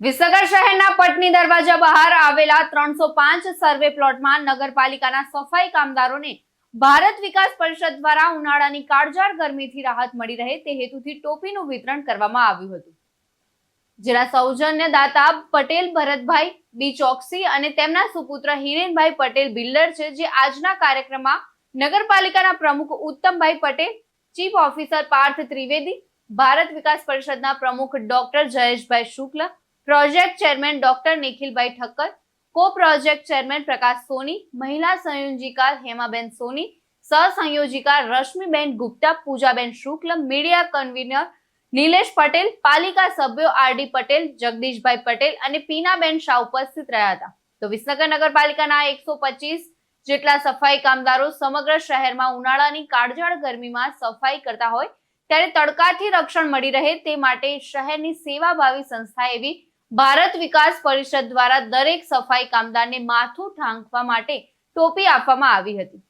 વિસનગર શહેરના પટની દરવાજા બહાર આવેલા ત્રણસો પાંચ સર્વે પ્લોટમાં નગરપાલિકાના સફાઈ કામદારોને ભારત વિકાસ પરિષદ દ્વારા ઉનાળાની કાળજાળ ગરમીથી રાહત મળી રહે તે હેતુથી ટોપીનું વિતરણ કરવામાં આવ્યું હતું. જેના સૌજન્ય પટેલ ભરતભાઈ, બી ચોકસી અને તેમના સુપુત્ર હિરેનભાઈ પટેલ બિલ્ડર છે, જે આજના કાર્યક્રમમાં નગરપાલિકાના પ્રમુખ ઉત્તમભાઈ પટેલ, ચીફ ઓફિસર પાર્થ ત્રિવેદી, ભારત વિકાસ પરિષદના પ્રમુખ doctor Jayeshbhai Shukla project chairman doctor Nikhilbhai Thakkar co project chairman Prakash Soni, મહિલા સંયોજિકા હેમાબેન સોની, સહસંયોજિકા રશ્મિબેન ગુપ્તા, પૂજાબેન શુક્લ, મીડિયા કન્વીનર નિલેશ પટેલ, પાલિકા સભ્યો આરડી પટેલ, જગદીશભાઈ પટેલ અને પીનાબેન શાહ ઉપસ્થિત રહ્યા હતા. તો વિસનગર નગરપાલિકાના એકસો પચીસ જેટલા સફાઈ કામદારો સમગ્ર શહેરમાં ઉનાળાની કાળઝાળ ગરમીમાં સફાઈ કરતા હોય, ત્યારે તડકાથી રક્ષણ મળી રહે તે માટે શહેરની સેવાભાવી સંસ્થા એવી ભારત વિકાસ પરિષદ દ્વારા દરેક સફાઈ કામદારને માથું ઢાંકવા માટે ટોપી આપવામાં આવી હતી.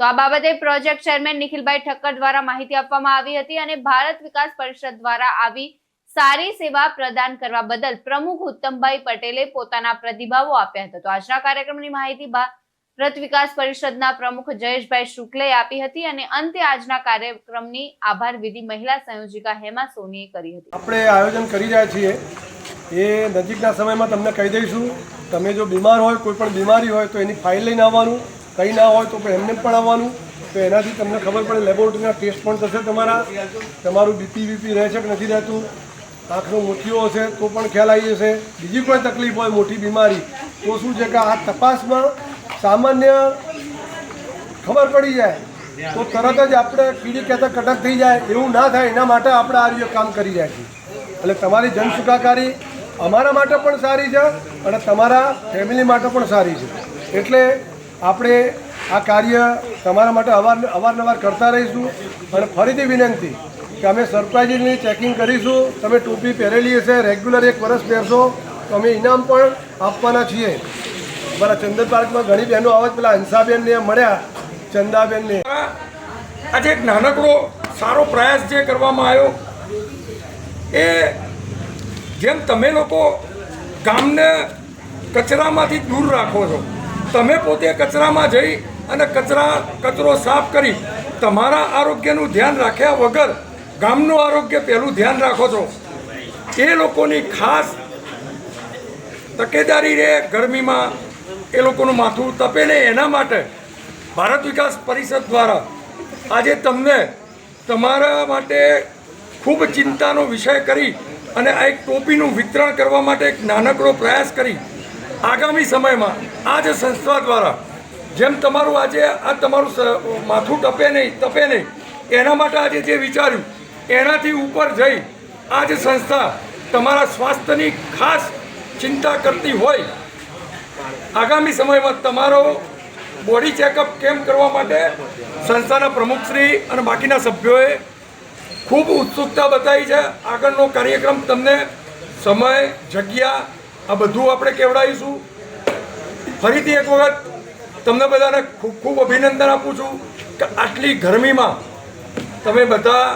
તો આ બાબતે પ્રોજેક્ટ ચેરમેન નિખિલભાઈ ઠક્કર દ્વારા માહિતી આપવામાં આવી હતી અને ભારત વિકાસ પરિષદ દ્વારા આવી સારી સેવા પ્રદાન કરવા બદલ પ્રમુખ ઉત્તમભાઈ પટેલે પોતાના પ્રતિભાવો આપ્યા હતા. તો આજના કાર્યક્રમની માહિતી ભારત વિકાસ પરિષદના પ્રમુખ જયેશભાઈ શુક્લે આપી હતી અને અંતે આજના કાર્યક્રમની આભાર વિધિ મહિલા સંયોજિકા હેમા સોનીએ કરી હતી. આપણે આયોજન કરી રહ્યા છીએ. એ નજીકના સમયમાં તમને કહી દઈશું, તમે જો બીમાર હોય, કોઈ પણ બીમારી હોય, તો એની ફાઇલ લઈને આવવાનું. કંઈ ના હોય તો એમને પણ આવવાનું. તો એનાથી તમને ખબર પડે લેબોરેટરીના ટેસ્ટ પણ થશે તમારા. તમારું બીપી બીપી રહે છે કે નથી રહેતું? આંખનો મોતિયો હશે તો પણ ખ્યાલ આવી જશે. બીજી કોઈ તકલીફ હોય, મોટી બીમારી, તો શું છે કે આ તપાસમાં સામાન્ય ખબર પડી જાય. તો તરત જ આપણે કીડી કહેતા કટક થઈ જાય. એવું ના થાય. એના માટે આપણે આ કામ કરી રહ્યા છીએ. એટલે તમારી જન સુખાકારી અમારા માટે પણ સારી છે અને તમારા ફેમિલી માટે પણ સારી છે. એટલે આપણે આ કાર્ય તમારા માટે અવાર, અવારનવાર કરતા રહીશું અને ફરીથી વિનંતી કે અમે સરપ્રાઇઝની ચેકિંગ કરીશું. તમે ટોપી પહેરેલી હશે, રેગ્યુલર એક વર્ષ પહેરશો, તો અમે ઇનામ પણ આપવાના છીએ. અમારા ચંદન પાર્કમાં ઘણી બહેનો આવે પેલા હંસાબેનને મળ્યા, ચંદાબેનને. આજે એક નાનકડો સારો પ્રયાસ જે કરવામાં આવ્યો, એ જેમ તમે લોકો ગામને કચરામાંથી દૂર રાખો છો, તમે પોતે કચરામાં જઈ અને કચરા, કચરો સાફ કરી તમારા આરોગ્યનું ધ્યાન રાખ્યા વગર ગામનું આરોગ્ય પહેલું ધ્યાન રાખો છો. એ લોકોની ખાસ તકેદારી રહે ગરમીમાં, એ લોકોનું માથું તપે ને એના માટે ભારત વિકાસ પરિષદ દ્વારા આજે તમને તમારા માટે ખૂબ ચિંતાનો વિષય કરી અને આ એક ટોપીનું વિતરણ કરવા માટે એક નાનકડો પ્રયાસ કરી આગામી સમયમાં આ જ સંસ્થા દ્વારા જેમ તમારું આજે આ તમારું માથું ટપે નહીં, તપે નહીં, એના માટે આજે જે વિચાર્યું, એનાથી ઉપર જઈ આ જ સંસ્થા તમારા સ્વાસ્થ્યની ખાસ ચિંતા કરતી હોય, આગામી સમયમાં તમારો બોડી ચેકઅપ કેમ કરવા માટે સંસ્થાના પ્રમુખશ્રી અને બાકીના સભ્યોએ ખૂબ ઉત્સુકતા બતાવી છે. આગળનો કાર્યક્રમ તમને સમય, જગ્યા, આ બધું આપણે કેવડાવીશું. ફરીથી એક વખત તમને બધાને ખૂબ ખૂબ અભિનંદન આપું છું કે આટલી ગરમીમાં તમે બધા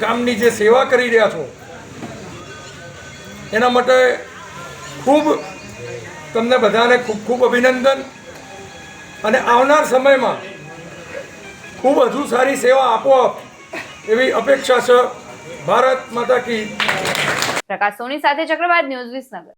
કામની જે સેવા કરી રહ્યા છો, એના માટે ખૂબ તમને બધાને ખૂબ ખૂબ અભિનંદન. અને આવનાર સમયમાં ખૂબ વધુ સારી સેવા આપો એવી અપેક્ષા છે ભારત માતા કી. પ્રકાશ સોની સાથે ચક્રવાત ન્યૂઝ વિસનગર.